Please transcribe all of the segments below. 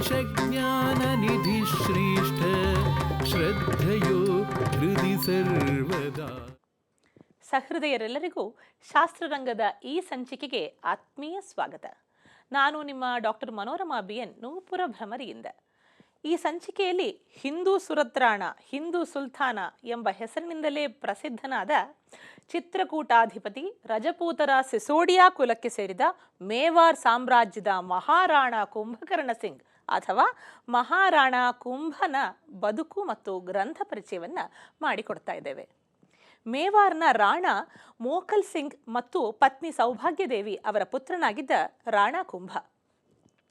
देशज्ञाननिधि श्रेष्ठ श्रद्धयो हृदि सर्वदा ಸಹೃದಯರೆಲ್ಲರಿಗೂ ಶಾಸ್ತ್ರರಂಗದ ಈ ಸಂಚಿಕೆಗೆ ಆತ್ಮೀಯ ಸ್ವಾಗತ ನಾನು ನಿಮ್ಮ doctor Manorama B N Nupura ಭ್ರಮರಿಯಿಂದ ಈ ಸಂಚಿಕೆಯಲ್ಲಿ ಹಿಂದೂ ಸುರತ್ರಾಣ ಹಿಂದೂ ಸುಲ್ತಾನ ಎಂಬ ಹೆಸರಿನಿಂದಲೇ ಪ್ರಸಿದ್ಧನಾದ ಚಿತ್ರಕೂಟಾಧಿಪತಿ ರಜಪೂತರ ಸಿಸೋಡಿಯಾ ಕುಲಕ್ಕೆ ಸೇರಿದ ಮೇವಾರ್ ಸಾಮ್ರಾಜ್ಯದ ಮಹಾರಾಣ ಕುಂಭಕರ್ಣ ಸಿಂಗ್ ಅಥವಾ ಮಹಾರಾಣ ಕುಂಭನ ಬದುಕು ಮತ್ತು ಗ್ರಂಥ ಪರಿಚಯವನ್ನು ಮಾಡಿಕೊಡ್ತಾ ಇದ್ದೇವೆ. ಮೇವಾರ್ನ ರಾಣ ಮೋಕಲ್ ಸಿಂಗ್ ಮತ್ತು ಪತ್ನಿ ಸೌಭಾಗ್ಯದೇವಿ ಅವರ ಪುತ್ರನಾಗಿದ್ದ ರಾಣ ಕುಂಭ.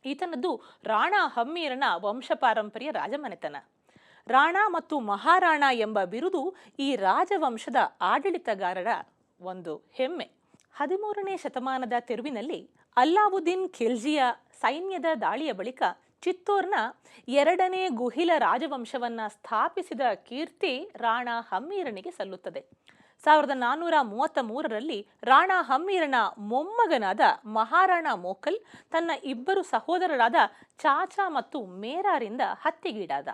ಈತನದ್ದು ರಾಣ ಹಮ್ಮೀರನ ವಂಶಪಾರಂಪರ್ಯ ರಾಜಮನೆತನ. ರಾಣ ಮತ್ತು ಮಹಾರಾಣ ಎಂಬ ಬಿರುದು ಈ ರಾಜವಂಶದ ಆಡಳಿತಗಾರರ ಒಂದು ಹೆಮ್ಮೆ. ಹದಿಮೂರನೇ ಶತಮಾನದ ತಿರುವಿನಲ್ಲಿ ಅಲ್ಲಾವುದ್ದೀನ್ ಖಿಲ್ಜಿಯ ಸೈನ್ಯದ ದಾಳಿಯ ಬಳಿಕ ಚಿತ್ತೋರ್ನ ಎರಡನೇ ಗುಹಿಲ ರಾಜವಂಶವನ್ನ ಸ್ಥಾಪಿಸಿದ ಕೀರ್ತಿ ರಾಣಾ ಹಮ್ಮೀರನಿಗೆ ಸಲ್ಲುತ್ತದೆ. ಸಾವಿರದ ನಾನ್ನೂರ ಮೂವತ್ತ ಮೂರರಲ್ಲಿ ರಾಣಾ ಹಮ್ಮೀರನ ಮೊಮ್ಮಗನಾದ ಮಹಾರಾಣ ಮೋಕಲ್ ತನ್ನ ಇಬ್ಬರು ಸಹೋದರರಾದ ಚಾಚಾ ಮತ್ತು ಮೇರಾರಿಂದ ಹತ್ಯೆಗೀಡಾದ.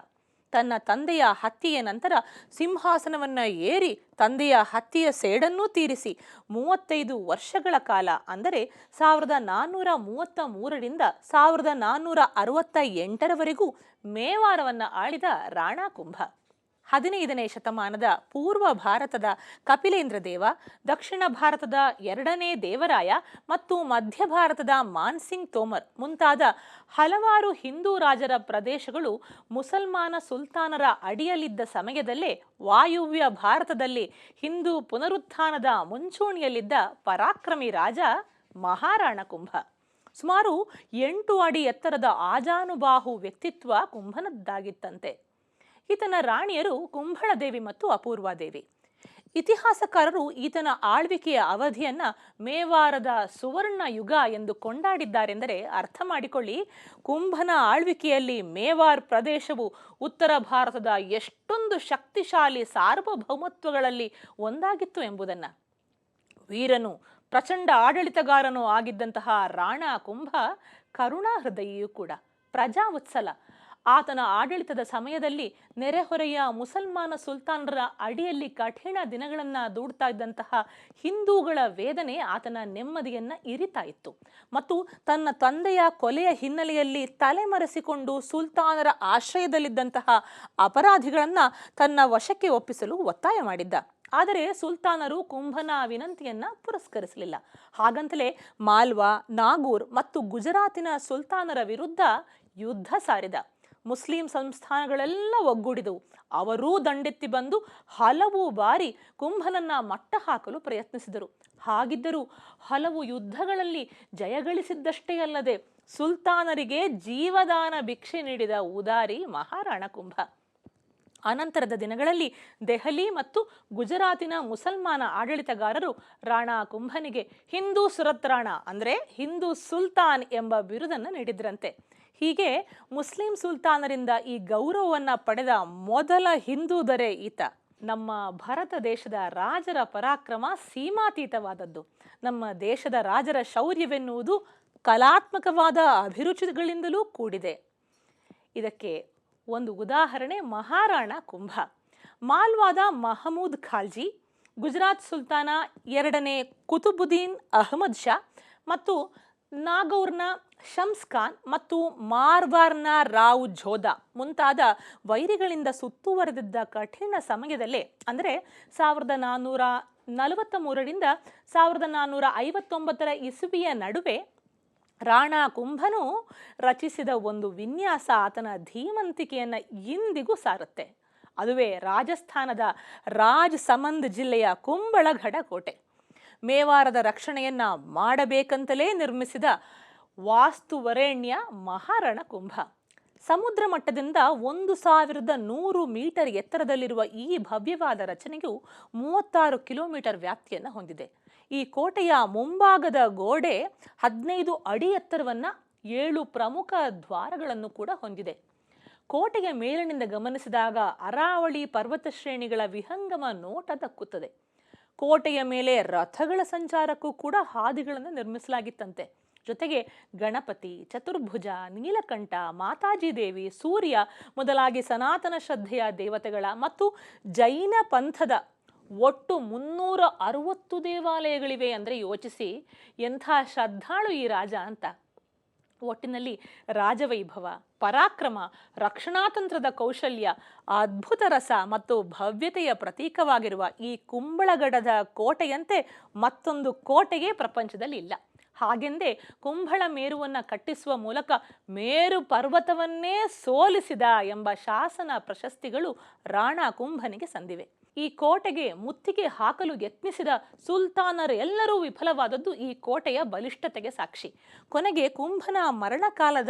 ತನ್ನ ತಂದೆಯ ಹತ್ಯೆಯ ನಂತರ ಸಿಂಹಾಸನವನ್ನು ಏರಿ ತಂದೆಯ ಹತ್ಯೆಯ ಸೇಡನ್ನೂ ತೀರಿಸಿ ಮೂವತ್ತೈದು ವರ್ಷಗಳ ಕಾಲ, ಅಂದರೆ ಸಾವಿರದ ನಾನ್ನೂರ ಮೂವತ್ತ ಮೂರರಿಂದ ಸಾವಿರದ ನಾನ್ನೂರ ಅರವತ್ತ ಎಂಟರವರೆಗೂ ಮೇವಾರವನ್ನು ಆಳಿದ ರಾಣಾ ಕುಂಭ. ಹದಿನೈದನೇ ಶತಮಾನದ ಪೂರ್ವ ಭಾರತದ ಕಪಿಲೇಂದ್ರ ದೇವ, ದಕ್ಷಿಣ ಭಾರತದ ಎರಡನೇ ದೇವರಾಯ ಮತ್ತು ಮಧ್ಯ ಭಾರತದ ಮಾನ್ಸಿಂಗ್ ತೋಮರ್ ಮುಂತಾದ ಹಲವಾರು ಹಿಂದೂ ರಾಜರ ಪ್ರದೇಶಗಳು ಮುಸಲ್ಮಾನ ಸುಲ್ತಾನರ ಅಡಿಯಲ್ಲಿದ್ದ ಸಮಯದಲ್ಲೇ ವಾಯುವ್ಯ ಭಾರತದಲ್ಲಿ ಹಿಂದೂ ಪುನರುತ್ಥಾನದ ಮುಂಚೂಣಿಯಲ್ಲಿದ್ದ ಪರಾಕ್ರಮಿ ರಾಜ ಮಹಾರಾಣ ಕುಂಭ. ಸುಮಾರು ಎಂಟು ಅಡಿ ಎತ್ತರದ ಆಜಾನುಬಾಹು ವ್ಯಕ್ತಿತ್ವ ಕುಂಭನದ್ದಾಗಿತ್ತಂತೆ. ಈತನ ರಾಣಿಯರು ಕುಂಭಳದೇವಿ ಮತ್ತು ಅಪೂರ್ವಾದೇವಿ ಇತಿಹಾಸಕಾರರು ಈತನ ಆಳ್ವಿಕೆಯ ಅವಧಿಯನ್ನ ಮೇವಾರದ ಸುವರ್ಣ ಯುಗ ಎಂದು ಕೊಂಡಾಡಿದ್ದಾರೆಂದರೆ ಅರ್ಥ ಮಾಡಿಕೊಳ್ಳಿ. ಕುಂಭನ ಆಳ್ವಿಕೆಯಲ್ಲಿ ಮೇವಾರ್ ಪ್ರದೇಶವು ಉತ್ತರ ಭಾರತದ ಎಷ್ಟೊಂದು ಶಕ್ತಿಶಾಲಿ ಸಾರ್ವಭೌಮತ್ವಗಳಲ್ಲಿ ಒಂದಾಗಿತ್ತು ಎಂಬುದನ್ನು. ವೀರನು ಪ್ರಚಂಡ ಆಡಳಿತಗಾರನು ಆಗಿದ್ದಂತಹ ರಾಣಾ ಕುಂಭ ಕರುಣಾ ಹೃದಯಿಯೂ ಕೂಡ. ಪ್ರಜಾ ಉತ್ಸಲ. ಆತನ ಆಡಳಿತದ ಸಮಯದಲ್ಲಿ ನೆರೆಹೊರೆಯ ಮುಸಲ್ಮಾನ ಸುಲ್ತಾನರ ಅಡಿಯಲ್ಲಿ ಕಠಿಣ ದಿನಗಳನ್ನು ದೂಡ್ತಾ ಇದ್ದಂತಹ ಹಿಂದೂಗಳ ವೇದನೆ ಆತನ ನೆಮ್ಮದಿಯನ್ನು ಇರಿತಾ ಇತ್ತು. ಮತ್ತು ತನ್ನ ತಂದೆಯ ಕೊಲೆಯ ಹಿನ್ನೆಲೆಯಲ್ಲಿ ತಲೆಮರೆಸಿಕೊಂಡು ಸುಲ್ತಾನರ ಆಶ್ರಯದಲ್ಲಿದ್ದಂತಹ ಅಪರಾಧಿಗಳನ್ನು ತನ್ನ ವಶಕ್ಕೆ ಒಪ್ಪಿಸಲು ಒತ್ತಾಯ ಮಾಡಿದ್ದ. ಆದರೆ ಸುಲ್ತಾನರು ಕುಂಭನ ವಿನಂತಿಯನ್ನು ಪುರಸ್ಕರಿಸಲಿಲ್ಲ. ಹಾಗಂತಲೇ ಮಾಲ್ವಾ, ನಾಗೂರ್ ಮತ್ತು ಗುಜರಾತಿನ ಸುಲ್ತಾನರ ವಿರುದ್ಧ ಯುದ್ಧ ಸಾರಿದ. ಮುಸ್ಲಿಂ ಸಂಸ್ಥಾನಗಳೆಲ್ಲ ಒಗ್ಗೂಡಿದವು. ಅವರೂ ದಂಡೆತ್ತಿ ಬಂದು ಹಲವು ಬಾರಿ ಕುಂಭನನ್ನ ಮಟ್ಟ ಹಾಕಲು ಪ್ರಯತ್ನಿಸಿದರು. ಹಾಗಿದ್ದರೂ ಹಲವು ಯುದ್ಧಗಳಲ್ಲಿ ಜಯಗಳಿಸಿದ್ದಷ್ಟೇ ಅಲ್ಲದೆ ಸುಲ್ತಾನರಿಗೆ ಜೀವದಾನ ಭಿಕ್ಷೆ ನೀಡಿದ ಉದಾರಿ ಮಹಾರಾಣ ಕುಂಭ. ಅನಂತರದ ದಿನಗಳಲ್ಲಿ ದೆಹಲಿ ಮತ್ತು ಗುಜರಾತಿನ ಮುಸಲ್ಮಾನ ಆಡಳಿತಗಾರರು ರಾಣಾ ಕುಂಭನಿಗೆ ಹಿಂದೂ ಸುರತ್ರಾಣ ಅಂದರೆ ಹಿಂದೂ ಸುಲ್ತಾನ್ ಎಂಬ ಬಿರುದನ್ನು ನೀಡಿದ್ರಂತೆ. ಹೀಗೆ ಮುಸ್ಲಿಂ ಸುಲ್ತಾನರಿಂದ ಈ ಗೌರವವನ್ನು ಪಡೆದ ಮೊದಲ ಹಿಂದೂ ದೊರೆ ಈತ. ನಮ್ಮ ಭಾರತ ದೇಶದ ರಾಜರ ಪರಾಕ್ರಮ ಸೀಮಾತೀತವಾದದ್ದು. ನಮ್ಮ ದೇಶದ ರಾಜರ ಶೌರ್ಯವೆನ್ನುವುದು ಕಲಾತ್ಮಕವಾದ ಅಭಿರುಚಿಗಳಿಂದಲೂ ಕೂಡಿದೆ. ಇದಕ್ಕೆ ಒಂದು ಉದಾಹರಣೆ ಮಹಾರಾಣ ಕುಂಭ. ಮಾಲ್ವಾದ ಮಹಮೂದ್ ಖಾಲ್ಜಿ, ಗುಜರಾತ್ ಸುಲ್ತಾನ ಎರಡನೇ ಕುತುಬುದ್ದೀನ್ ಅಹಮದ್ ಶಾ ಮತ್ತು ನಾಗೌರ್ನ, ಶಮ್ಸ್ ಮತ್ತು ಮಾರ್ವಾರ್ನ ರಾವ್ ಜೋಧಾ ಮುಂತಾದ ವೈರಿಗಳಿಂದ ಸುತ್ತುವರೆದಿದ್ದ ಕಠಿಣ ಸಮಯದಲ್ಲೇ, ಅಂದರೆ ಸಾವಿರದ ನಾನ್ನೂರ ನಲವತ್ತ ಮೂರರಿಂದ ಸಾವಿರದ ನಾನ್ನೂರ ಐವತ್ತೊಂಬತ್ತರ ಇಸುವಿಯ ನಡುವೆ ರಾಣಾ ಕುಂಭನು ರಚಿಸಿದ ಒಂದು ವಿನ್ಯಾಸ ಆತನ ಧೀಮಂತಿಕೆಯನ್ನು ಇಂದಿಗೂ ಸಾರುತ್ತೆ. ಅದುವೇ ರಾಜಸ್ಥಾನದ ರಾಜ್ ಸಮಂದ್ ಜಿಲ್ಲೆಯ ಕುಂಬಳಗಢ ಕೋಟೆ ಮೇವಾರದ ರಕ್ಷಣೆಯನ್ನ ಮಾಡಬೇಕಂತಲೇ ನಿರ್ಮಿಸಿದ ವಾಸ್ತುವರೇಣ್ಯ ಮಹಾರಣ ಕುಂಭ. ಸಮುದ್ರ ಮಟ್ಟದಿಂದ ಒಂದು ಸಾವಿರದ ನೂರು ಮೀಟರ್ ಎತ್ತರದಲ್ಲಿರುವ ಈ ಭವ್ಯವಾದ ರಚನೆಯು ಮೂವತ್ತಾರು ಕಿಲೋಮೀಟರ್ ವ್ಯಾಪ್ತಿಯನ್ನು ಹೊಂದಿದೆ. ಈ ಕೋಟೆಯ ಮುಂಭಾಗದ ಗೋಡೆ ಹದಿನೈದು ಅಡಿ ಎತ್ತರವನ್ನ ಏಳು ಪ್ರಮುಖ ದ್ವಾರಗಳನ್ನು ಕೂಡ ಹೊಂದಿದೆ. ಕೋಟೆಯ ಮೇಲಿನಿಂದ ಗಮನಿಸಿದಾಗ ಅರಾವಳಿ ಪರ್ವತ ಶ್ರೇಣಿಗಳ ವಿಹಂಗಮ ನೋಟ ದಕ್ಕುತ್ತದೆ. ಕೋಟೆಯ ಮೇಲೆ ರಥಗಳ ಸಂಚಾರಕ್ಕೂ ಕೂಡ ಹಾದಿಗಳನ್ನು ನಿರ್ಮಿಸಲಾಗಿತ್ತಂತೆ. ಜೊತೆಗೆ ಗಣಪತಿ, ಚತುರ್ಭುಜ, ನೀಲಕಂಠ, ಮಾತಾಜಿ ದೇವಿ, ಸೂರ್ಯ ಮೊದಲಾಗಿ ಸನಾತನ ಶ್ರದ್ಧೆಯ ದೇವತೆಗಳ ಮತ್ತು ಜೈನ ಪಂಥದ ಒಟ್ಟು ಮುನ್ನೂರ ಅರವತ್ತು ದೇವಾಲಯಗಳಿವೆ ಅಂದರೆ ಯೋಚಿಸಿ ಎಂಥ ಶ್ರದ್ಧಾಳು ಈ ರಾಜ ಅಂತ. ಒಟ್ಟಿನಲ್ಲಿ ರಾಜವೈಭವ ಪರಾಕ್ರಮ, ರಕ್ಷಣಾತಂತ್ರದ ಕೌಶಲ್ಯ, ಅದ್ಭುತ ರಸ ಮತ್ತು ಭವ್ಯತೆಯ ಪ್ರತೀಕವಾಗಿರುವ ಈ ಕುಂಬಳಗಡದ ಕೋಟೆಯಂತೆ ಮತ್ತೊಂದು ಕೋಟೆಯೇ ಪ್ರಪಂಚದಲ್ಲಿ ಇಲ್ಲ. ಹಾಗೆಂದೇ ಕುಂಬಳ ಮೇರುವನ್ನು ಕಟ್ಟಿಸುವ ಮೂಲಕ ಮೇರು ಪರ್ವತವನ್ನೇ ಸೋಲಿಸಿದ ಎಂಬ ಶಾಸನ ಪ್ರಶಸ್ತಿಗಳು ರಾಣಾ ಕುಂಭನಿಗೆ ಸಂದಿವೆ. ಈ ಕೋಟೆಗೆ ಮುತ್ತಿಗೆ ಹಾಕಲು ಯತ್ನಿಸಿದ ಸುಲ್ತಾನರೆಲ್ಲರೂ ವಿಫಲವಾದದ್ದು ಈ ಕೋಟೆಯ ಬಲಿಷ್ಠತೆಗೆ ಸಾಕ್ಷಿ. ಕೊನೆಗೆ ಕುಂಭನ ಮರಣಕಾಲದ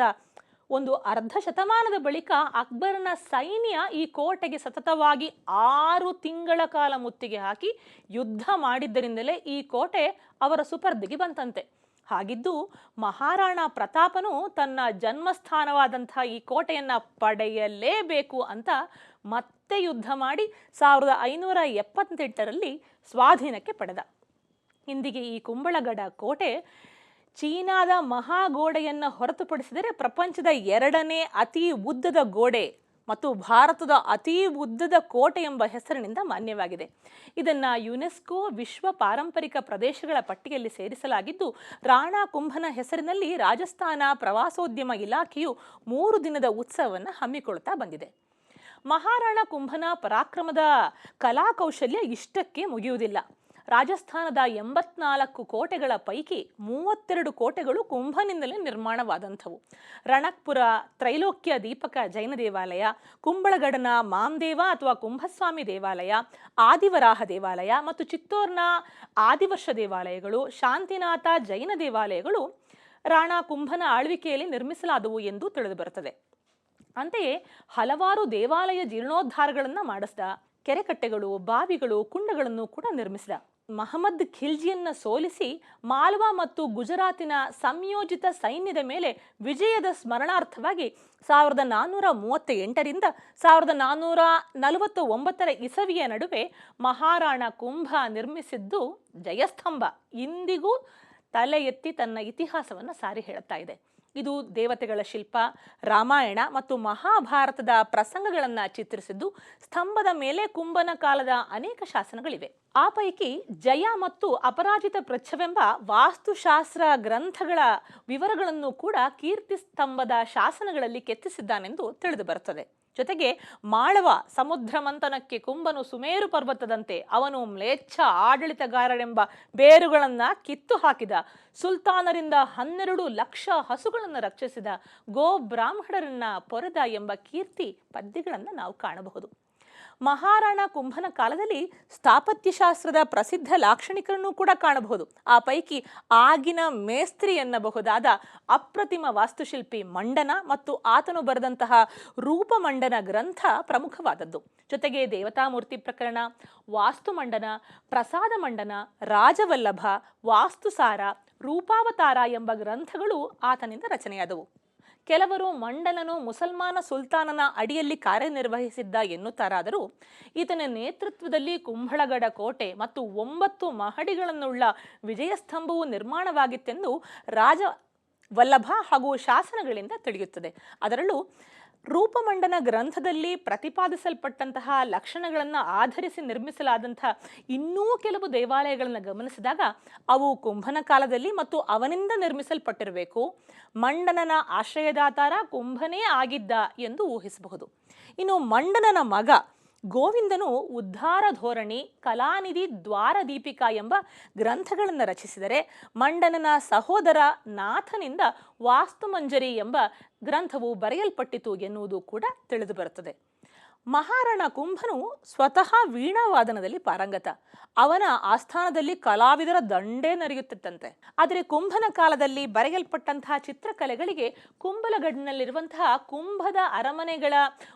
ಒಂದು ಅರ್ಧ ಶತಮಾನದ ಬಳಿಕ ಅಕ್ಬರ್ನ ಸೈನ್ಯ ಈ ಕೋಟೆಗೆ ಸತತವಾಗಿ ಆರು ತಿಂಗಳ ಕಾಲ ಮುತ್ತಿಗೆ ಹಾಕಿ ಯುದ್ಧ ಮಾಡಿದ್ದರಿಂದಲೇ ಈ ಕೋಟೆ ಅವರ ಸುಪರ್ದಿಗೆ ಬಂತಂತೆ. ಹಾಗಿದ್ದು ಮಹಾರಾಣ ಪ್ರತಾಪನು ತನ್ನ ಜನ್ಮಸ್ಥಾನವಾದಂಥ ಈ ಕೋಟೆಯನ್ನು ಪಡೆಯಲೇಬೇಕು ಅಂತ ಮತ್ತೆ ಯುದ್ಧ ಮಾಡಿ ಸಾವಿರದ ಐನೂರ ಎಪ್ಪತ್ತೆಂಟರಲ್ಲಿ ಸ್ವಾಧೀನಕ್ಕೆ ಪಡೆದ. ಇಂದಿಗೆ ಈ ಕುಂಬಳಗಡ ಕೋಟೆ ಚೀನಾದ ಮಹಾಗೋಡೆಯನ್ನು ಹೊರತುಪಡಿಸಿದರೆ ಪ್ರಪಂಚದ ಎರಡನೇ ಅತಿ ಉದ್ದದ ಗೋಡೆ ಮತ್ತು ಭಾರತದ ಅತಿ ಉದ್ದದ ಕೋಟೆ ಎಂಬ ಹೆಸರಿನಿಂದ ಮಾನ್ಯವಾಗಿದೆ. ಇದನ್ನು ಯುನೆಸ್ಕೋ ವಿಶ್ವ ಪಾರಂಪರಿಕ ಪ್ರದೇಶಗಳ ಪಟ್ಟಿಯಲ್ಲಿ ಸೇರಿಸಲಾಗಿದ್ದು, ರಾಣಾ ಕುಂಭನ ಹೆಸರಿನಲ್ಲಿ ರಾಜಸ್ಥಾನ ಪ್ರವಾಸೋದ್ಯಮ ಇಲಾಖೆಯು ಮೂರು ದಿನದ ಉತ್ಸವವನ್ನು ಹಮ್ಮಿಕೊಳ್ತಾ ಬಂದಿದೆ. ಮಹಾರಾಣಾ ಕುಂಭನ ಪರಾಕ್ರಮದ ಕಲಾಕೌಶಲ್ಯ ಇಷ್ಟಕ್ಕೆ ಮುಗಿಯುವುದಿಲ್ಲ. ರಾಜಸ್ಥಾನದ ಎಂಬತ್ನಾಲ್ಕು ಕೋಟೆಗಳ ಪೈಕಿ ಮೂವತ್ತೆರಡು ಕೋಟೆಗಳು ಕುಂಭನಿಂದಲೇ ನಿರ್ಮಾಣವಾದಂಥವು. ರಣಕ್ಪುರ ತ್ರೈಲೋಕ್ಯ ದೀಪಕ ಜೈನ ದೇವಾಲಯ, ಕುಂಬಳಗಡನ ಮಾಮದೇವ ಅಥವಾ ಕುಂಭಸ್ವಾಮಿ ದೇವಾಲಯ, ಆದಿವರಾಹ ದೇವಾಲಯ ಮತ್ತು ಚಿತ್ತೋರ್ನ ಆದಿವರ್ಷ ದೇವಾಲಯಗಳು, ಶಾಂತಿನಾಥ ಜೈನ ದೇವಾಲಯಗಳು ರಾಣಾ ಕುಂಭನ ಆಳ್ವಿಕೆಯಲ್ಲಿ ನಿರ್ಮಿಸಲಾದವು ಎಂದು ತಿಳಿದುಬರುತ್ತದೆ. ಅಂತೆಯೇ ಹಲವಾರು ದೇವಾಲಯ ಜೀರ್ಣೋದ್ಧಾರಗಳನ್ನು ಮಾಡಿಸಿದ, ಕೆರೆಕಟ್ಟೆಗಳು, ಬಾವಿಗಳು, ಕುಂಡಗಳನ್ನು ಕೂಡ ನಿರ್ಮಿಸಿದ. ಮಹಮ್ಮದ್ ಖಿಲ್ಜಿಯನ್ನ ಸೋಲಿಸಿ ಮಾಲ್ವಾ ಮತ್ತು ಗುಜರಾತಿನ ಸಂಯೋಜಿತ ಸೈನ್ಯದ ಮೇಲೆ ವಿಜಯದ ಸ್ಮರಣಾರ್ಥವಾಗಿ ಸಾವಿರದ ನಾನ್ನೂರ ಮೂವತ್ತ ಎಂಟರಿಂದ ಸಾವಿರದ ನಾನ್ನೂರ ನಲವತ್ತ ಒಂಬತ್ತರ ಇಸವಿಯ ನಡುವೆ ಮಹಾರಾಣ ಕುಂಭ ನಿರ್ಮಿಸಿದ್ದು ಜಯಸ್ತಂಭ. ಇಂದಿಗೂ ತಲೆ ಎತ್ತಿ ತನ್ನ ಇತಿಹಾಸವನ್ನು ಸಾರಿ ಹೇಳುತ್ತಾ ಇದೆ. ಇದು ದೇವತೆಗಳ ಶಿಲ್ಪ, ರಾಮಾಯಣ ಮತ್ತು ಮಹಾಭಾರತದ ಪ್ರಸಂಗಗಳನ್ನು ಚಿತ್ರಿಸಿದ್ದು ಸ್ತಂಭದ ಮೇಲೆ ಕುಂಭನ ಕಾಲದ ಅನೇಕ ಶಾಸನಗಳಿವೆ. ಆ ಪೈಕಿ ಜಯ ಮತ್ತು ಅಪರಾಜಿತ ಪೃಚ್ಛವೆಂಬ ವಾಸ್ತುಶಾಸ್ತ್ರ ಗ್ರಂಥಗಳ ವಿವರಗಳನ್ನು ಕೂಡ ಕೀರ್ತಿ ಸ್ತಂಭದ ಶಾಸನಗಳಲ್ಲಿ ಕೆತ್ತಿಸಿದ್ದಾನೆಂದು ತಿಳಿದು ಬರುತ್ತದೆ. ಜೊತೆಗೆ ಮಾಳವ ಸಮುದ್ರ ಮಂಥನಕ್ಕೆ ಕುಂಬನು ಸುಮೇರು ಪರ್ವತದಂತೆ ಅವನು ಮ್ಲೇಚ್ಛ ಆಡಳಿತಗಾರರೆಂಬ ಬೇರುಗಳನ್ನು ಕಿತ್ತು ಹಾಕಿದ. ಸುಲ್ತಾನರಿಂದ ಹನ್ನೆರಡು ಲಕ್ಷ ಹಸುಗಳನ್ನು ರಕ್ಷಿಸಿದ. ಗೋ ಬ್ರಾಹ್ಮಣರನ್ನ ಪೊರೆದ ಎಂಬ ಕೀರ್ತಿ ಪದ್ಯಗಳನ್ನು ನಾವು ಕಾಣಬಹುದು. ಮಹಾರಾಣ ಕುಂಭನ ಕಾಲದಲ್ಲಿ ಸ್ಥಾಪತ್ಯಶಾಸ್ತ್ರದ ಪ್ರಸಿದ್ಧ ಲಾಕ್ಷಣಿಕರನ್ನು ಕೂಡ ಕಾಣಬಹುದು. ಆ ಪೈಕಿ ಆಗಿನ ಮೇಸ್ತ್ರಿ ಎನ್ನಬಹುದಾದ ಅಪ್ರತಿಮ ವಾಸ್ತುಶಿಲ್ಪಿ ಮಂಡನ ಮತ್ತು ಆತನು ಬರೆದಂತಹ ರೂಪಮಂಡನ ಗ್ರಂಥ ಪ್ರಮುಖವಾದದ್ದು. ಜೊತೆಗೆ ದೇವತಾಮೂರ್ತಿ ಪ್ರಕರಣ ವಾಸ್ತು ಮಂಡನ ಪ್ರಸಾದ ಮಂಡನ ರಾಜವಲ್ಲಭ, ವಾಸ್ತುಸಾರ, ರೂಪಾವತಾರ ಎಂಬ ಗ್ರಂಥಗಳು ಆತನಿಂದ ರಚನೆಯಾದವು. ಕೆಲವರು ಮಂಡಲನು ಮುಸಲ್ಮಾನ ಸುಲ್ತಾನನ ಅಡಿಯಲ್ಲಿ ಕಾರ್ಯನಿರ್ವಹಿಸಿದ್ದ ಎನ್ನುತ್ತಾರಾದರೂ ಈತನ ನೇತೃತ್ವದಲ್ಲಿ ಕುಂಭಳಗಡ ಕೋಟೆ ಮತ್ತು ಒಂಬತ್ತು ಮಹಡಿಗಳನ್ನುಳ್ಳ ವಿಜಯಸ್ತಂಭವು ನಿರ್ಮಾಣವಾಗಿತ್ತೆಂದು ರಾಜ ವಲ್ಲಭ ಹಾಗೂ ಶಾಸನಗಳಿಂದ ತಿಳಿಯುತ್ತದೆ. ಅದರಲ್ಲೂ ರೂಪಮಂಡನ ಗ್ರಂಥದಲ್ಲಿ ಪ್ರತಿಪಾದಿಸಲ್ಪಟ್ಟಂತಹ ಲಕ್ಷಣಗಳನ್ನು ಆಧರಿಸಿ ನಿರ್ಮಿಸಲಾದಂತಹ ಇನ್ನೂ ಕೆಲವು ದೇವಾಲಯಗಳನ್ನು ಗಮನಿಸಿದಾಗ, ಅವು ಕುಂಭನ ಕಾಲದಲ್ಲಿ ಮತ್ತು ಅವನಿಂದ ನಿರ್ಮಿಸಲ್ಪಟ್ಟಿರಬೇಕು. ಮಂಡನನ ಆಶ್ರಯದಾತಾರ ಕುಂಭನೇ ಆಗಿದ್ದ ಎಂದು ಊಹಿಸಬಹುದು. ಇನ್ನು ಮಂಡನನ ಮಗ ಗೋವಿಂದನು ಉದ್ಧಾರ ಧೋರಣಿ, ಕಲಾನಿಧಿ ದ್ವಾರದೀಪಿಕಾ ಎಂಬ ಗ್ರಂಥಗಳನ್ನು ರಚಿಸಿದರೆ ಮಂಡನನ ಸಹೋದರ ನಾಥನಿಂದ ವಾಸ್ತುಮಂಜರಿ ಎಂಬ ಗ್ರಂಥವು ಬರೆಯಲ್ಪಟ್ಟಿತು ಎನ್ನುವುದು ಕೂಡ ತಿಳಿದುಬರುತ್ತದೆ ಮಹಾರಾಣ ಕುಂಭನು ಸ್ವತಃ ವೀಣಾವಾದನದಲ್ಲಿ ಪಾರಂಗತ. ಅವನ ಆಸ್ಥಾನದಲ್ಲಿ ಕಲಾವಿದರ ದಂಡೇ ನರಿಯುತ್ತಿತ್ತಂತೆ. ಆದರೆ ಕುಂಭನ ಕಾಲದಲ್ಲಿ ಬರೆಯಲ್ಪಟ್ಟಂತಹ ಚಿತ್ರಕಲೆಗಳಿಗೆ ಕುಂಭಲಗಡ್ನಲ್ಲಿರುವಂತಹ ಕುಂಭದ ಅರಮನೆಗಳ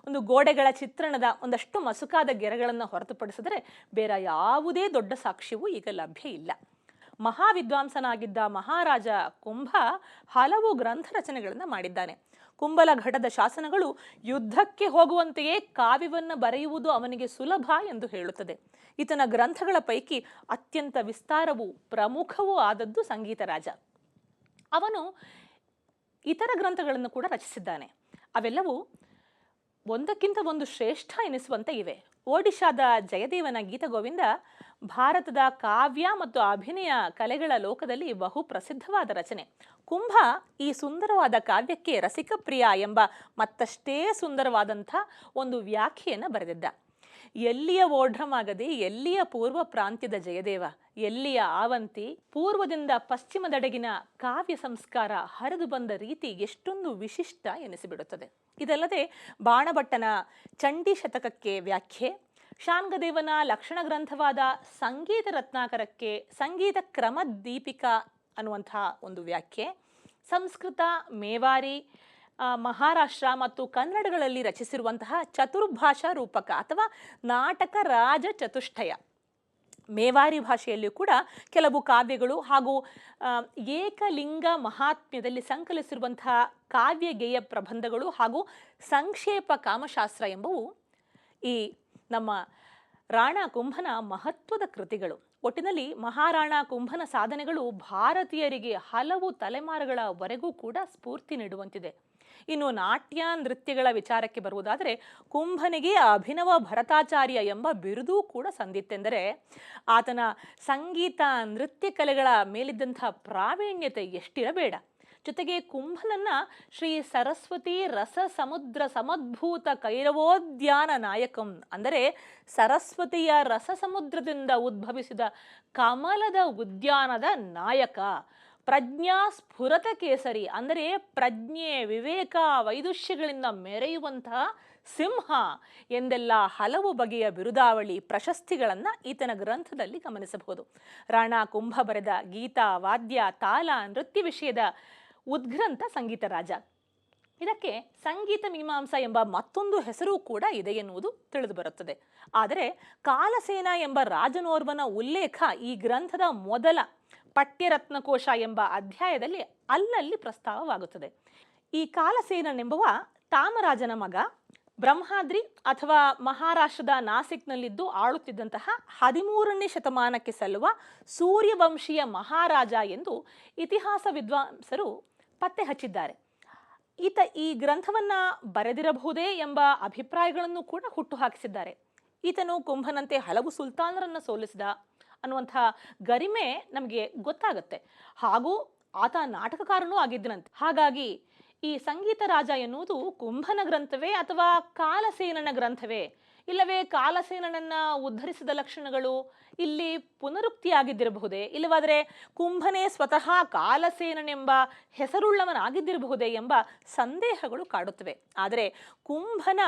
ಒಂದು ಗೋಡೆಗಳ ಚಿತ್ರಣದ ಒಂದಷ್ಟು ಮಸುಕಾದ ಗೆರೆಗಳನ್ನು ಹೊರತುಪಡಿಸಿದರೆ ಬೇರೆ ಯಾವುದೇ ದೊಡ್ಡ ಸಾಕ್ಷ್ಯವೂ ಈಗ ಲಭ್ಯ ಇಲ್ಲ. ಮಹಾವಿದ್ವಾಂಸನಾಗಿದ್ದ ಮಹಾರಾಜ ಕುಂಭ ಹಲವು ಗ್ರಂಥ ರಚನೆಗಳನ್ನು ಮಾಡಿದ್ದಾನೆ. ಕುಂಬಲಘಟದ ಶಾಸನಗಳು ಯುದ್ಧಕ್ಕೆ ಹೋಗುವಂತೆಯೇ ಕಾವ್ಯವನ್ನು ಬರೆಯುವುದು ಅವನಿಗೆ ಸುಲಭ ಎಂದು ಹೇಳುತ್ತದೆ. ಈತನ ಗ್ರಂಥಗಳ ಪೈಕಿ ಅತ್ಯಂತ ವಿಸ್ತಾರವೂ ಪ್ರಮುಖವೂ ಆದದ್ದು ಸಂಗೀತ ರಾಜ. ಅವನು ಇತರ ಗ್ರಂಥಗಳನ್ನು ಕೂಡ ರಚಿಸಿದ್ದಾನೆ. ಅವೆಲ್ಲವೂ ಒಂದಕ್ಕಿಂತ ಒಂದು ಶ್ರೇಷ್ಠ ಎನಿಸುವಂತೆ ಇವೆ. ಒಡಿಶಾದ ಜಯದೇವನ ಗೀತಗೋವಿಂದ ಭಾರತದ ಕಾವ್ಯ ಮತ್ತು ಅಭಿನಯ ಕಲೆಗಳ ಲೋಕದಲ್ಲಿ ಬಹು ಪ್ರಸಿದ್ಧವಾದ ರಚನೆ. ಕುಂಭ ಈ ಸುಂದರವಾದ ಕಾವ್ಯಕ್ಕೆ ರಸಿಕಪ್ರಿಯ ಎಂಬ ಮತ್ತಷ್ಟೇ ಸುಂದರವಾದಂಥ ಒಂದು ವ್ಯಾಖ್ಯೆಯನ್ನು ಬರೆದಿದ್ದ. ಎಲ್ಲಿಯ ಓಢ್ರಮಾಗದಿ ಎಲ್ಲಿಯ ಪೂರ್ವ ಪ್ರಾಂತ್ಯದ ಜಯದೇವ, ಎಲ್ಲಿಯ ಆವಂತಿ, ಪೂರ್ವದಿಂದ ಪಶ್ಚಿಮದೆಡೆಗಿನ ಕಾವ್ಯ ಸಂಸ್ಕಾರ ಹರಿದು ಬಂದ ರೀತಿ ಎಷ್ಟೊಂದು ವಿಶಿಷ್ಟ ಎನಿಸಿಬಿಡುತ್ತದೆ. ಇದಲ್ಲದೆ ಬಾಣಭಟ್ಟನ ಚಂಡಿ ಶತಕಕ್ಕೆ ವ್ಯಾಖ್ಯೆ ಶಾನ್ಗದೇವನ ಲಕ್ಷಣ ಗ್ರಂಥವಾದ ಸಂಗೀತ ರತ್ನಾಕರಕ್ಕೆ ಸಂಗೀತ ಕ್ರಮ ದೀಪಿಕಾ ಅನ್ನುವಂತಹ ಒಂದು ವ್ಯಾಖ್ಯೆ, ಸಂಸ್ಕೃತ ಮೇವಾರಿ ಮಹಾರಾಷ್ಟ್ರ ಮತ್ತು ಕನ್ನಡಗಳಲ್ಲಿ ರಚಿಸಿರುವಂತಹ ಚತುರ್ಭಾಷಾ ರೂಪಕ ಅಥವಾ ನಾಟಕ ರಾಜ ಚತುಷ್ಟಯ. ಮೇವಾರಿ ಭಾಷೆಯಲ್ಲಿಯೂ ಕೂಡ ಕೆಲವು ಕಾವ್ಯಗಳು ಹಾಗೂ ಏಕಲಿಂಗ ಮಹಾತ್ಮ್ಯದಲ್ಲಿ ಸಂಕಲಿಸಿರುವಂತಹ ಕಾವ್ಯ ಗೇಯ ಪ್ರಬಂಧಗಳು ಹಾಗೂ ಸಂಕ್ಷೇಪ ಕಾಮಶಾಸ್ತ್ರ ಎಂಬುವು ಈ ನಮ್ಮ ರಾಣಾ ಕುಂಭನ ಮಹತ್ವದ ಕೃತಿಗಳು. ಒಟ್ಟಿನಲ್ಲಿ ಮಹಾರಾಣಾ ಕುಂಭನ ಸಾಧನೆಗಳು ಭಾರತೀಯರಿಗೆ ಹಲವು ತಲೆಮಾರುಗಳವರೆಗೂ ಕೂಡ ಸ್ಫೂರ್ತಿ ನೀಡುವಂತಿದೆ. ಇನ್ನು ನಾಟ್ಯ ನೃತ್ಯಗಳ ವಿಚಾರಕ್ಕೆ ಬರುವುದಾದರೆ ಕುಂಭನಿಗೆ ಅಭಿನವ ಭರತಾಚಾರ್ಯ ಎಂಬ ಬಿರುದೂ ಕೂಡ ಸಂದಿತ್ತೆಂದರೆ ಆತನ ಸಂಗೀತ ನೃತ್ಯ ಕಲೆಗಳ ಮೇಲಿದ್ದಂಥ ಪ್ರಾವೀಣ್ಯತೆ ಎಷ್ಟಿರಬೇಡ. ಜೊತೆಗೆ ಕುಂಭನನ್ನ ಶ್ರೀ ಸರಸ್ವತಿ ರಸ ಸಮುದ್ರ ಸಮದ್ಭೂತ ಕೈರವೋದ್ಯಾನ ನಾಯಕಂ ಅಂದರೆ ಸರಸ್ವತಿಯ ರಸ ಸಮುದ್ರದಿಂದ ಉದ್ಭವಿಸಿದ ಕಮಲದ ಉದ್ಯಾನದ ನಾಯಕ. ಪ್ರಜ್ಞಾ ಸ್ಫುರತ ಕೇಸರಿ, ಅಂದರೆ ಪ್ರಜ್ಞೆ ವಿವೇಕ ವೈದುಷ್ಯಗಳಿಂದ ಮೆರೆಯುವಂತಹ ಸಿಂಹ ಎಂದೆಲ್ಲ ಹಲವು ಬಗೆಯ ಬಿರುದಾವಳಿ ಪ್ರಶಸ್ತಿಗಳನ್ನು ಈತನ ಗ್ರಂಥದಲ್ಲಿ ಗಮನಿಸಬಹುದು. ರಾಣಾ ಕುಂಭ ಬರೆದ ಗೀತಾ, ವಾದ್ಯ, ತಾಲ, ನೃತ್ಯ ವಿಷಯದ ಉದ್ಗ್ರಂಥ ಸಂಗೀತ ರಾಜ. ಇದಕ್ಕೆ ಸಂಗೀತ ಮೀಮಾಂಸ ಎಂಬ ಮತ್ತೊಂದು ಹೆಸರು ಕೂಡ ಇದೆ ಎನ್ನುವುದು ತಿಳಿದು ಬರುತ್ತದೆ. ಆದರೆ ಕಾಲಸೇನ ಎಂಬ ರಾಜನೋರ್ವನ ಉಲ್ಲೇಖ ಈ ಗ್ರಂಥದ ಮೊದಲ ಪಠ್ಯರತ್ನಕೋಶ ಎಂಬ ಅಧ್ಯಾಯದಲ್ಲಿ ಅಲ್ಲಲ್ಲಿ ಪ್ರಸ್ತಾವವಾಗುತ್ತದೆ. ಈ ಕಾಲಸೇನನೆಂಬುವ ತಾಮರಾಜನ ಮಗ, ಬ್ರಹ್ಮಾದ್ರಿ ಅಥವಾ ಮಹಾರಾಷ್ಟ್ರದ ನಾಸಿಕ್ನಲ್ಲಿದ್ದು ಆಳುತ್ತಿದ್ದಂತಹ ಹದಿಮೂರನೇ ಶತಮಾನಕ್ಕೆ ಸಲ್ಲುವ ಸೂರ್ಯವಂಶೀಯ ಮಹಾರಾಜ ಎಂದು ಇತಿಹಾಸ ವಿದ್ವಾಂಸರು ಪತ್ತೆ ಹಚ್ಚಿದ್ದಾರೆ. ಈತ ಈ ಗ್ರಂಥವನ್ನ ಬರೆದಿರಬಹುದೇ ಎಂಬ ಅಭಿಪ್ರಾಯಗಳನ್ನು ಕೂಡ ಹುಟ್ಟುಹಾಕಿಸಿದ್ದಾರೆ ಈತನು ಕುಂಭನಂತೆ ಹಲವು ಸುಲ್ತಾನರನ್ನು ಸೋಲಿಸಿದ ಅನ್ನುವಂಥ ಗರಿಮೆ ನಮಗೆ ಗೊತ್ತಾಗುತ್ತೆ. ಹಾಗೂ ಆತ ನಾಟಕಕಾರನೂ ಆಗಿದ್ದನಂತೆ. ಹಾಗಾಗಿ ಈ ಸಂಗೀತ ರಾಜ ಎನ್ನುವುದು ಕುಂಭನ ಗ್ರಂಥವೇ ಅಥವಾ ಕಾಲಸೇನನ ಗ್ರಂಥವೇ? ಇಲ್ಲವೇ ಕಾಲಸೇನನನ್ನ ಉದ್ಧರಿಸಿದ ಲಕ್ಷಣಗಳು ಇಲ್ಲಿ ಪುನರುಕ್ತಿಯಾಗಿದ್ದಿರಬಹುದೇ? ಇಲ್ಲವಾದರೆ ಕುಂಭನೇ ಸ್ವತಃ ಕಾಲಸೇನನೆಂಬ ಹೆಸರುಳ್ಳವನಾಗಿದ್ದಿರಬಹುದೇ ಎಂಬ ಸಂದೇಹಗಳು ಕಾಡುತ್ತವೆ. ಆದರೆ ಕುಂಭನ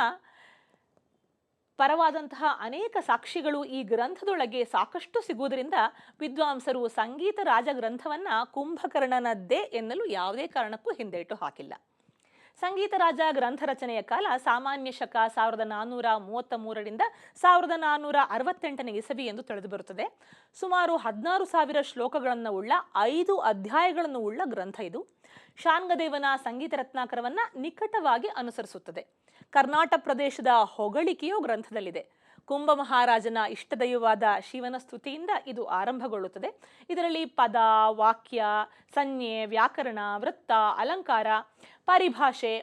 ಪರವಾದಂತಹ ಅನೇಕ ಸಾಕ್ಷಿಗಳು ಈ ಗ್ರಂಥದೊಳಗೆ ಸಾಕಷ್ಟು ಸಿಗುವುದರಿಂದ ವಿದ್ವಾಂಸರು ಸಂಗೀತ ರಾಜ ಗ್ರಂಥವನ್ನ ಕುಂಭಕರ್ಣನದ್ದೇ ಎನ್ನಲು ಯಾವುದೇ ಕಾರಣಕ್ಕೂ ಹಿಂದೇಟು ಹಾಕಿಲ್ಲ. ಸಂಗೀತ ರಾಜ ಗ್ರಂಥ ರಚನೆಯ ಕಾಲ ಸಾಮಾನ್ಯ ಶಕ ಸಾವಿರದ ನಾನ್ನೂರ ಮೂವತ್ತ ಮೂರರಿಂದ ಸಾವಿರದ ನಾನ್ನೂರ ಅರವತ್ತೆಂಟನೇ ಇಸವಿ ಎಂದು ತಿಳಿದುಬರುತ್ತದೆ ಸುಮಾರು ಹದಿನಾರು ಸಾವಿರ ಶ್ಲೋಕಗಳನ್ನು ಉಳ್ಳ ಐದು ಅಧ್ಯಾಯಗಳನ್ನು ಉಳ್ಳ ಗ್ರಂಥ ಇದು. ಶಾಂಗದೇವನ ಸಂಗೀತ ರತ್ನಾಕರವನ್ನು ನಿಕಟವಾಗಿ ಅನುಸರಿಸುತ್ತದೆ. ಕರ್ನಾಟಕ ಪ್ರದೇಶದ ಹೊಗಳಿಕೆಯು ಗ್ರಂಥದಲ್ಲಿದೆ. ಕುಂಭ ಮಹಾರಾಜನ ಇಷ್ಟದೈವವಾದ ಶಿವನ ಸ್ತುತಿಯಿಂದ ಇದು ಆರಂಭಗೊಳ್ಳುತ್ತದೆ. ಇದರಲ್ಲಿ ಪದ, ವಾಕ್ಯ, ಸಂಜ್ಞೆ, ವ್ಯಾಕರಣ, ವೃತ್ತ, ಅಲಂಕಾರ, ಪರಿಭಾಷೆ,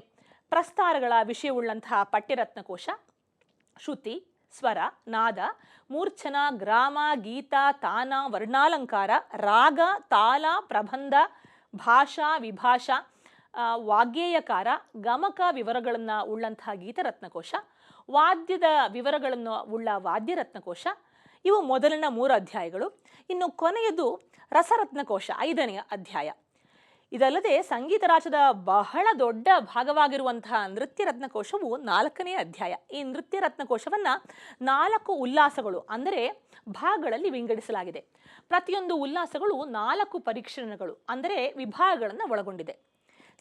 ಪ್ರಸ್ತಾರಗಳ ವಿಷಯವುಳ್ಳಂತಹ ಪಠ್ಯರತ್ನಕೋಶ, ಶ್ರುತಿ, ಸ್ವರ, ನಾದ, ಮೂರ್ಛನ, ಗ್ರಾಮ, ಗೀತ, ತಾನ, ವರ್ಣಾಲಂಕಾರ, ರಾಗ, ತಾಲ, ಪ್ರಬಂಧ, ಭಾಷಾ, ವಿಭಾಷಾ ವಾಗ್ಗೇಯಕಾರ, ಗಮಕ ವಿವರಗಳನ್ನು ಉಳ್ಳಂತಹ ಗೀತರತ್ನಕೋಶ, ವಾದ್ಯದ ವಿವರಗಳನ್ನು ಉಳ್ಳ ವಾದ್ಯರತ್ನಕೋಶ, ಇವು ಮೊದಲಿನ ಮೂರು ಅಧ್ಯಾಯಗಳು. ಇನ್ನು ಕೊನೆಯದು ರಸರತ್ನಕೋಶ ಐದನೆಯ ಅಧ್ಯಾಯ. ಇದಲ್ಲದೆ ಸಂಗೀತ ರಾಜದ ಬಹಳ ದೊಡ್ಡ ಭಾಗವಾಗಿರುವಂತಹ ನೃತ್ಯ ರತ್ನಕೋಶವು ನಾಲ್ಕನೇ ಅಧ್ಯಾಯ. ಈ ನೃತ್ಯ ರತ್ನಕೋಶವನ್ನು ನಾಲ್ಕು ಉಲ್ಲಾಸಗಳು, ಅಂದರೆ ಭಾಗಗಳಲ್ಲಿ ವಿಂಗಡಿಸಲಾಗಿದೆ. ಪ್ರತಿಯೊಂದು ಉಲ್ಲಾಸಗಳು ನಾಲ್ಕು ಪರೀಕ್ಷಣಗಳು, ಅಂದರೆ ವಿಭಾಗಗಳನ್ನು ಒಳಗೊಂಡಿದೆ.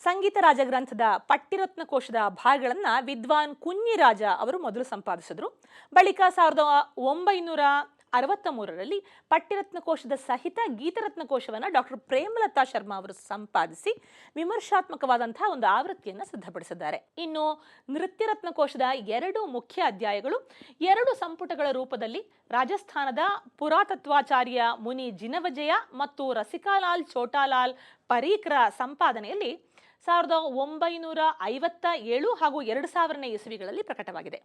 ಸಂಗೀತ ರಾಜ ಗ್ರಂಥದ ಪಟ್ಟಿರತ್ನ ಕೋಶದ ಭಾಗಗಳನ್ನು ವಿದ್ವಾನ್ ಕುನ್ನಿರಾಜ ಅವರು ಮೊದಲು ಸಂಪಾದಿಸಿದ್ರು. ಬಳಿಕ ಸಾವಿರದ ಒಂಬೈನೂರ ಅರವತ್ತ ಮೂರರಲ್ಲಿ ಪಠ್ಯರತ್ನ ಕೋಶದ ಸಹಿತ ಗೀತರತ್ನ ಕೋಶವನ್ನು ಡಾಕ್ಟರ್ ಪ್ರೇಮಲತಾ ಶರ್ಮಾ ಅವರು ಸಂಪಾದಿಸಿ ವಿಮರ್ಶಾತ್ಮಕವಾದಂತಹ ಒಂದು ಆವೃತ್ತಿಯನ್ನು ಸಿದ್ಧಪಡಿಸಿದ್ದಾರೆ. ಇನ್ನು ನೃತ್ಯರತ್ನ ಕೋಶದ ಎರಡು ಮುಖ್ಯ ಅಧ್ಯಾಯಗಳು ಎರಡು ಸಂಪುಟಗಳ ರೂಪದಲ್ಲಿ ರಾಜಸ್ಥಾನದ ಪುರಾತತ್ವಾಚಾರ್ಯ ಮುನಿ ಜಿನವಜಯ ಮತ್ತು ರಸಿಕಾಲಾಲ್ ಚೋಟಾಲಾಲ್ ಪರೀಕ್ರ ಸಂಪಾದನೆಯಲ್ಲಿ ಸಾವಿರದ ಒಂಬೈನೂರ ಐವತ್ತ ಏಳು ಹಾಗೂ ಎರಡು ಸಾವಿರನೇ ಇಸವಿಗಳಲ್ಲಿ ಪ್ರಕಟವಾಗಿದೆ.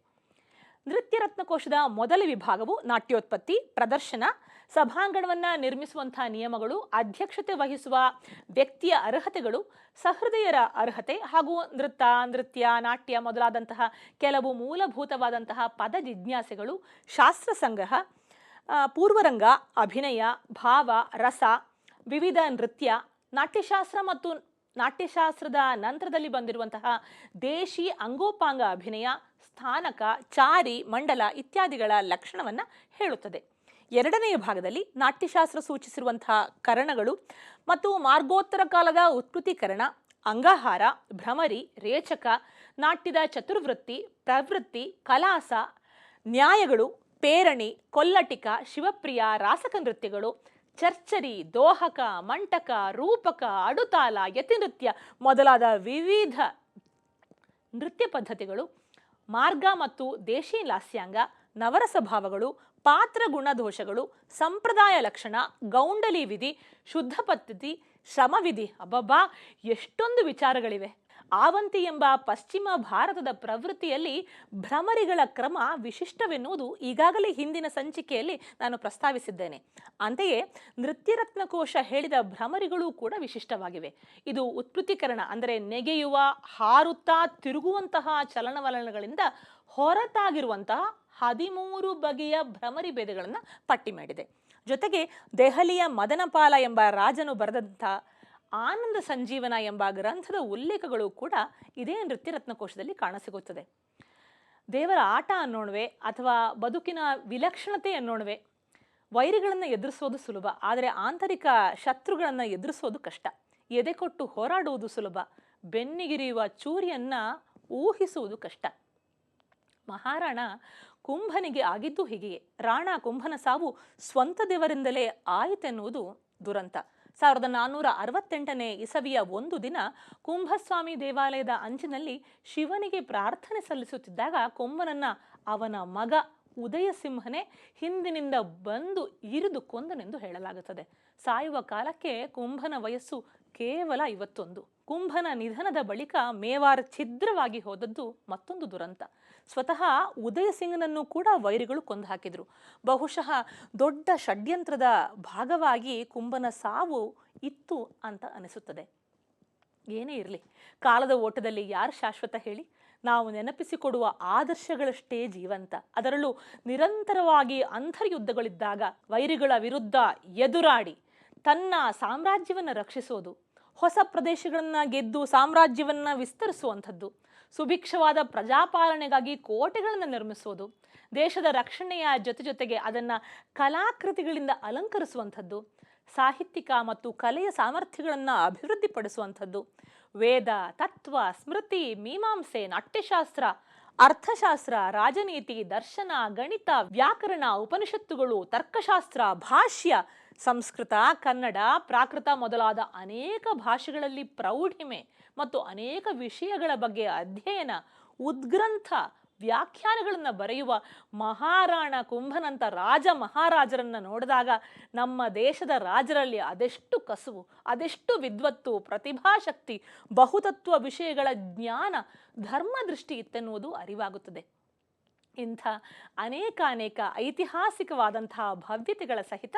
ನೃತ್ಯ ರತ್ನಕೋಶದ ಮೊದಲ ವಿಭಾಗವು ನಾಟ್ಯೋತ್ಪತ್ತಿ, ಪ್ರದರ್ಶನ, ಸಭಾಂಗಣವನ್ನು ನಿರ್ಮಿಸುವಂಥ ನಿಯಮಗಳು, ಅಧ್ಯಕ್ಷತೆ ವಹಿಸುವ ವ್ಯಕ್ತಿಯ ಅರ್ಹತೆಗಳು, ಸಹೃದಯರ ಅರ್ಹತೆ ಹಾಗೂ ನೃತ್ಯ ನೃತ್ಯ, ನಾಟ್ಯ ಮೊದಲಾದಂತಹ ಕೆಲವು ಮೂಲಭೂತವಾದಂತಹ ಪದ ಜಿಜ್ಞಾಸೆಗಳು, ಶಾಸ್ತ್ರ ಸಂಗ್ರಹ ಪೂರ್ವರಂಗ, ಅಭಿನಯ, ಭಾವ, ರಸ, ವಿವಿಧ ನೃತ್ಯ, ನಾಟ್ಯಶಾಸ್ತ್ರ ಮತ್ತು ನಾಟ್ಯಶಾಸ್ತ್ರದ ನಂತರದಲ್ಲಿ ಬಂದಿರುವಂತಹ ದೇಶಿ ಅಂಗೋಪಾಂಗ ಅಭಿನಯ, ಸ್ಥಾನಕ, ಚಾರಿ, ಮಂಡಲ ಇತ್ಯಾದಿಗಳ ಲಕ್ಷಣವನ್ನು ಹೇಳುತ್ತದೆ. ಎರಡನೆಯ ಭಾಗದಲ್ಲಿ ನಾಟ್ಯಶಾಸ್ತ್ರ ಸೂಚಿಸಿರುವಂತಹ ಕರಣಗಳು ಮತ್ತು ಮಾರ್ಗೋತ್ತರ ಕಾಲದ ಉತ್ಕೃತೀಕರಣ, ಅಂಗಹಾರ, ಭ್ರಮರಿ, ರೇಚಕ, ನಾಟ್ಯದ ಚತುರ್ವೃತ್ತಿ, ಪ್ರವೃತ್ತಿ, ಕಲಾಸ, ನ್ಯಾಯಗಳು, ಪೇರಣಿ, ಕೊಲ್ಲಟಿಕ, ಶಿವಪ್ರಿಯ, ರಾಸಕ ನೃತ್ಯಗಳು ಚರ್ಚರಿ, ದೋಹಕ, ಮಂಟಕ, ರೂಪಕ, ಅಡುತಾಲ, ಯತಿನೃತ್ಯ ಮೊದಲಾದ ವಿವಿಧ ನೃತ್ಯ ಪದ್ಧತಿಗಳು, ಮಾರ್ಗ ಮತ್ತು ದೇಶಿ ಲಾಸ್ಯಾಂಗ, ನವರಸ ಭಾವಗಳು, ಪಾತ್ರ ಗುಣದೋಷಗಳು, ಸಂಪ್ರದಾಯ ಲಕ್ಷಣ, ಗೌಂಡಲಿ ವಿಧಿ, ಶುದ್ಧ ಪದ್ಧತಿ ಶ್ರಮವಿಧಿ ಅಬ್ಬಬ್ಬಾ, ಎಷ್ಟೊಂದು ವಿಚಾರಗಳಿವೆ. ಆವಂತಿ ಎಂಬ ಪಶ್ಚಿಮ ಭಾರತದ ಪ್ರವೃತ್ತಿಯಲ್ಲಿ ಭ್ರಮರಿಗಳ ಕ್ರಮ ವಿಶಿಷ್ಟವೆನ್ನುವುದು ಈಗಾಗಲೇ ಹಿಂದಿನ ಸಂಚಿಕೆಯಲ್ಲಿ ನಾನು ಪ್ರಸ್ತಾವಿಸಿದ್ದೇನೆ. ಅಂತೆಯೇ ನೃತ್ಯರತ್ನಕೋಶ ಹೇಳಿದ ಭ್ರಮರಿಗಳು ಕೂಡ ವಿಶಿಷ್ಟವಾಗಿವೆ. ಇದು ಉತ್ಪೃತ್ತೀಕರಣ ಅಂದರೆ ನೆಗೆಯುವ, ಹಾರುತ್ತಾ ತಿರುಗುವಂತಹ ಚಲನವಲನಗಳಿಂದ ಹೊರತಾಗಿರುವಂತಹ ಹದಿಮೂರು ಬಗೆಯ ಭ್ರಮರಿ ಭೇದಗಳನ್ನು ಪಟ್ಟಿ ಮಾಡಿದೆ. ಜೊತೆಗೆ ದೆಹಲಿಯ ಮದನಪಾಲ ಎಂಬ ರಾಜನು ಬರೆದಂಥ ಆನಂದ ಸಂಜೀವನ ಎಂಬ ಗ್ರಂಥದ ಉಲ್ಲೇಖಗಳು ಕೂಡ ಇದೇ ನೃತ್ಯರತ್ನಕೋಶದಲ್ಲಿ ಕಾಣಸಿಗುತ್ತದೆ. ದೇವರ ಆಟ ಅನ್ನೋಣವೆ ಅಥವಾ ಬದುಕಿನ ವಿಲಕ್ಷಣತೆ ಅನ್ನೋಣವೆ ವೈರಿಗಳನ್ನು ಎದುರಿಸೋದು ಸುಲಭ, ಆದರೆ ಆಂತರಿಕ ಶತ್ರುಗಳನ್ನು ಎದುರಿಸೋದು ಕಷ್ಟ. ಎದೆಕೊಟ್ಟು ಹೋರಾಡುವುದು ಸುಲಭ, ಬೆನ್ನಿಗಿರಿಯುವ ಚೂರಿಯನ್ನ ಊಹಿಸುವುದು ಕಷ್ಟ. ಮಹಾರಾಣ ಕುಂಭನಿಗೆ ಆಗಿದ್ದು ಹೀಗೆಯೇ, ರಾಣ ಕುಂಭನ ಸಾವು ಸ್ವಂತ ದೇವರಿಂದಲೇ ಆಯಿತೆನ್ನುವುದು ದುರಂತ. ಸಾವಿರದ ನಾನ್ನೂರ ಅರವತ್ತೆಂಟನೇ ಇಸವಿಯ ಒಂದು ದಿನ ಕುಂಭಸ್ವಾಮಿ ದೇವಾಲಯದ ಅಂಚಿನಲ್ಲಿ ಶಿವನಿಗೆ ಪ್ರಾರ್ಥನೆ ಸಲ್ಲಿಸುತ್ತಿದ್ದಾಗ ಕೊಂಬನನ್ನ ಅವನ ಮಗ ಉದಯಸಿಂಹನೇ ಹಿಂದಿನಿಂದ ಬಂದು ಇರಿದು ಕೊಂದನೆಂದು ಹೇಳಲಾಗುತ್ತದೆ. ಸಾಯುವ ಕಾಲಕ್ಕೆ ಕುಂಭನ ವಯಸ್ಸು ಕೇವಲ ಐವತ್ತೊಂದು. ಕುಂಭನ ನಿಧನದ ಬಳಿಕ ಮೇವಾರ ಛಿದ್ರವಾಗಿ ಹೋದದ್ದು ಮತ್ತೊಂದು ದುರಂತ. ಸ್ವತಃ ಉದಯ ಸಿಂಗ್ನನ್ನು ಕೂಡ ವೈರಿಗಳು ಕೊಂದು ಹಾಕಿದ್ರು. ಬಹುಶಃ ದೊಡ್ಡ ಷಡ್ಯಂತ್ರದ ಭಾಗವಾಗಿ ಕುಂಭನ ಸಾವು ಇತ್ತು ಅಂತ ಅನಿಸುತ್ತದೆ. ಏನೇ ಇರಲಿ, ಕಾಲದ ಓಟದಲ್ಲಿ ಯಾರು ಶಾಶ್ವತ ಹೇಳಿ? ನಾವು ನೆನಪಿಸಿಕೊಡುವ ಆದರ್ಶಗಳಷ್ಟೇ ಜೀವಂತ. ಅದರಲ್ಲೂ ನಿರಂತರವಾಗಿ ಅಂತರ್ಯುದ್ಧಗಳಿದ್ದಾಗ ವೈರಿಗಳ ವಿರುದ್ಧ ಎದುರಾಡಿ ತನ್ನ ಸಾಮ್ರಾಜ್ಯವನ್ನು ರಕ್ಷಿಸೋದು, ಹೊಸ ಪ್ರದೇಶಗಳನ್ನು ಗೆದ್ದು ಸಾಮ್ರಾಜ್ಯವನ್ನು ವಿಸ್ತರಿಸುವಂಥದ್ದು, ಸುಭಿಕ್ಷವಾದ ಪ್ರಜಾಪಾಲನೆಗಾಗಿ ಕೋಟೆಗಳನ್ನು ನಿರ್ಮಿಸೋದು, ದೇಶದ ರಕ್ಷಣೆಯ ಜೊತೆ ಜೊತೆಗೆ ಅದನ್ನು ಕಲಾಕೃತಿಗಳಿಂದ ಅಲಂಕರಿಸುವಂಥದ್ದು ಸಾಹಿತ್ಯಿಕ ಮತ್ತು ಕಲೆಯ ಸಾಮರ್ಥ್ಯಗಳನ್ನು ಅಭಿವೃದ್ಧಿಪಡಿಸುವಂಥದ್ದು. ವೇದ, ತತ್ವ, ಸ್ಮೃತಿ, ಮೀಮಾಂಸೆ, ನಾಟ್ಯಶಾಸ್ತ್ರ, ಅರ್ಥಶಾಸ್ತ್ರ, ರಾಜನೀತಿ, ದರ್ಶನ, ಗಣಿತ, ವ್ಯಾಕರಣ, ಉಪನಿಷತ್ತುಗಳು, ತರ್ಕಶಾಸ್ತ್ರ, ಭಾಷ್ಯ, ಸಂಸ್ಕೃತ, ಕನ್ನಡ, ಪ್ರಾಕೃತ ಮೊದಲಾದ ಅನೇಕ ಭಾಷೆಗಳಲ್ಲಿ ಪ್ರೌಢಿಮೆ ಮತ್ತು ಅನೇಕ ವಿಷಯಗಳ ಬಗ್ಗೆ ಅಧ್ಯಯನ, ಉದ್ಗ್ರಂಥ ವ್ಯಾಖ್ಯಾನಗಳನ್ನು ಬರೆಯುವ ಮಹಾರಾಣ ಕುಂಭನಂತ ರಾಜ ಮಹಾರಾಜರನ್ನು ನೋಡಿದಾಗ ನಮ್ಮ ದೇಶದ ರಾಜರಲ್ಲಿ ಅದೆಷ್ಟು ಕಸುವು, ಅದೆಷ್ಟು ವಿದ್ವತ್ತು, ಪ್ರತಿಭಾಶಕ್ತಿ, ಬಹುತತ್ವ ವಿಷಯಗಳ ಜ್ಞಾನ ಧರ್ಮದೃಷ್ಟಿ ಇತ್ತೆನ್ನುವುದು ಅರಿವಾಗುತ್ತದೆ. ಇಂಥ ಅನೇಕ ಅನೇಕ ಐತಿಹಾಸಿಕವಾದಂತಹ ಭವ್ಯತೆಗಳ ಸಹಿತ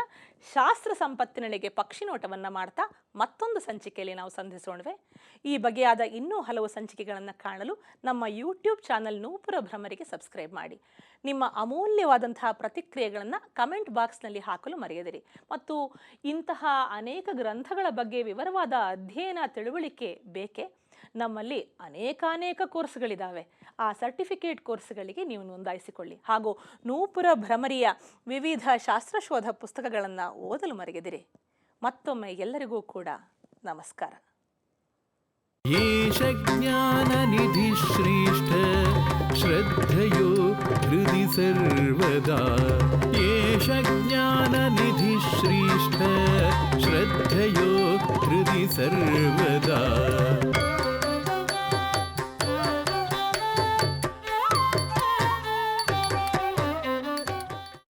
ಶಾಸ್ತ್ರ ಸಂಪತ್ತಿನಳಿಗೆ ಪಕ್ಷಿನೋಟವನ್ನು ಮಾಡ್ತಾ ಮತ್ತೊಂದು ಸಂಚಿಕೆಯಲ್ಲಿ ನಾವು ಸಂಧಿಸೋಣವೆ. ಈ ಬಗೆಯಾದ ಇನ್ನೂ ಹಲವು ಸಂಚಿಕೆಗಳನ್ನು ಕಾಣಲು ನಮ್ಮ ಯೂಟ್ಯೂಬ್ ಚಾನಲ್ ನೂಪುರ ಭ್ರಮರಿಗೆ ಸಬ್ಸ್ಕ್ರೈಬ್ ಮಾಡಿ. ನಿಮ್ಮ ಅಮೂಲ್ಯವಾದಂತಹ ಪ್ರತಿಕ್ರಿಯೆಗಳನ್ನು ಕಮೆಂಟ್ ಬಾಕ್ಸ್ನಲ್ಲಿ ಹಾಕಲು ಮರೆಯದಿರಿ. ಮತ್ತು ಇಂತಹ ಅನೇಕ ಗ್ರಂಥಗಳ ಬಗ್ಗೆ ವಿವರವಾದ ಅಧ್ಯಯನ, ತಿಳುವಳಿಕೆ ಬೇಕೇ? ನಮ್ಮಲ್ಲಿ ಅನೇಕಾನೇಕ ಕೋರ್ಸ್ಗಳಿದ್ದಾವೆ ಆ ಸರ್ಟಿಫಿಕೇಟ್ ಕೋರ್ಸ್ಗಳಿಗೆ ನೀವು ನೋಂದಾಯಿಸಿಕೊಳ್ಳಿ ಹಾಗೂ ನೂಪುರ ಭ್ರಮರಿಯ ವಿವಿಧ ಶಾಸ್ತ್ರಶೋಧ ಪುಸ್ತಕಗಳನ್ನು ಓದಲು ಮರೆಯದಿರಿ ಮತ್ತೊಮ್ಮೆ ಎಲ್ಲರಿಗೂ ಕೂಡ ನಮಸ್ಕಾರ येष ज्ञाननिधिश्रेष्ठ श्रद्धयो हृदि सर्वदा एष ज्ञाननिधिः श्रेष्ठ श्रद्धयो हृदि सर्वदा